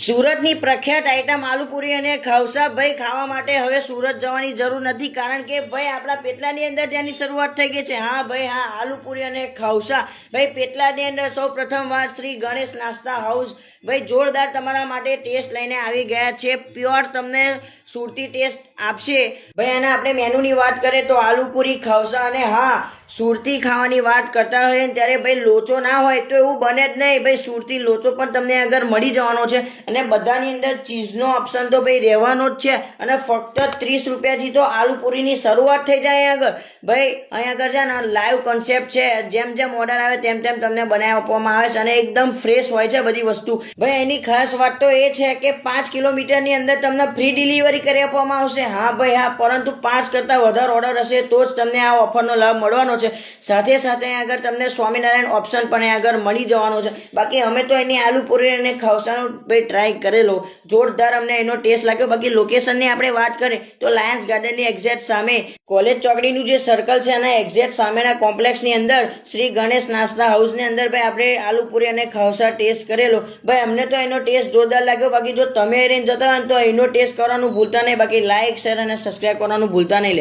સુરતની પ્રખ્યાત આઈટમ આલુપુરી અને ખાવસા ભાઈ ખાવા માટે હવે સુરત જવાની જરૂર નથી, કારણ કે ભાઈ આપણા પેટલાની અંદર જેની શરૂઆત થઈ ગઈ છે. હા ભાઈ, હા, આલુપુરી અને ખાવસા ભાઈ, પેટલાની અંદર સૌ પ્રથમ વાર શ્રી ગણેશ નાસ્તા હાઉસ ભાઈ, જોરદાર તમારા માટે ટેસ્ટ લઈને આવી ગયા છે. પ્યોર તમને સુરતી ટેસ્ટ આપશે. ભાઈ, અને આપણે મેનુની વાત કરીએ તો આલુપુરી ખાવસા અને હા, સુરતી ખાવાની વાત કરતા હોય ને ત્યારે ભાઈ, લોચો ના હોય તો એવું બને જ નહીં. ભાઈ, સુરતી લોચો પણ તમને આગળ મળી જવાનો છે. અને બધાની અંદર ચીઝનો ઓપ્શન તો ભાઈ રહેવાનો જ છે. અને ફક્ત ત્રીસ રૂપિયાથી તો આલુપુરીની શરૂઆત થઈ જાય આગળ. ભાઈ અહીં આગળ છે ને લાઈવ કોન્સેપ્ટ છે. જેમ જેમ ઓર્ડર આવે તેમ તેમ તમને બનાવી આપવામાં આવે છે અને એકદમ ફ્રેશ હોય છે બધી વસ્તુ. ભાઈ, એની ખાસ વાત તો એ છે કે પાંચ કિલોમીટરની અંદર તમને ફ્રી ડિલિવરી કરી આપવામાં આવશે. હા ભાઈ, હા, પરંતુ પાંચ કરતાં વધારે ઓર્ડર હશે તો જ તમને આ ઓફરનો લાભ મળવાનો છે. સાથે સાથે આગળ તમને સ્વામિનારાયણ ઓપ્શન પણ આગળ મળી જવાનો છે. બાકી અમે તો એની આલુ પૂરી અને ખાવસાનો ભાઈ ટ્રાય કરેલો. જોરદાર અમને એનો ટેસ્ટ લાગ્યો. બાકી લોકેશનની આપણે વાત કરીએ તો લાયન્સ ગાર્ડનની એક્ઝેક્ટ સામે. કોલેજ ચોકડીનું જે સર્કલ છે એના એક્ઝેક્ટ સામેના કોમ્પ્લેક્સની અંદર શ્રી ગણેશ નાસ્તા હાઉસની અંદર ભાઈ આપણે આલુ પૂરી અને ખાવસા ટેસ્ટ કરેલો. ભાઈ અમને તો એનો ટેસ્ટ જોરદાર લાગ્યો. બાકી જો તમે રહીને જતા હોય તો એનો ટેસ્ટ કરવાનું ભૂલતા નહીં. બાકી લાઇક શેર અને સબસ્ક્રાઈબ કરવાનું ભૂલતા નહીં લે.